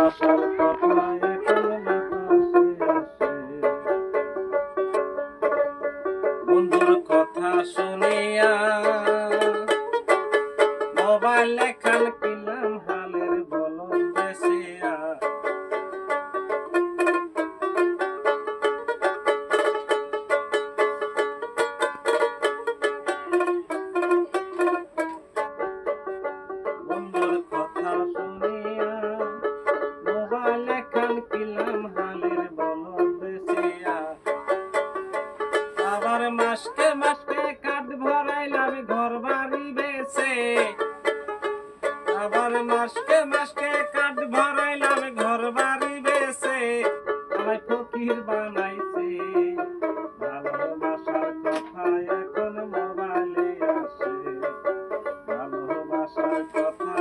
আশার পাখনায় বন্ধুর কথা শুনিয়া মোবাইল খান পিল রইলাম হালের আবার মাসকে মাসকে কাঠ ভরাইলাম, ঘর বাড়ি বেছে। আবার মাসকে মাসকে কাঠ ভরাইলাম, ঘর বাড়ি বেছে। আমায় ফকির বানাইছে। কথা এখন মোবাইলে আসে। ভালোবাসার কথা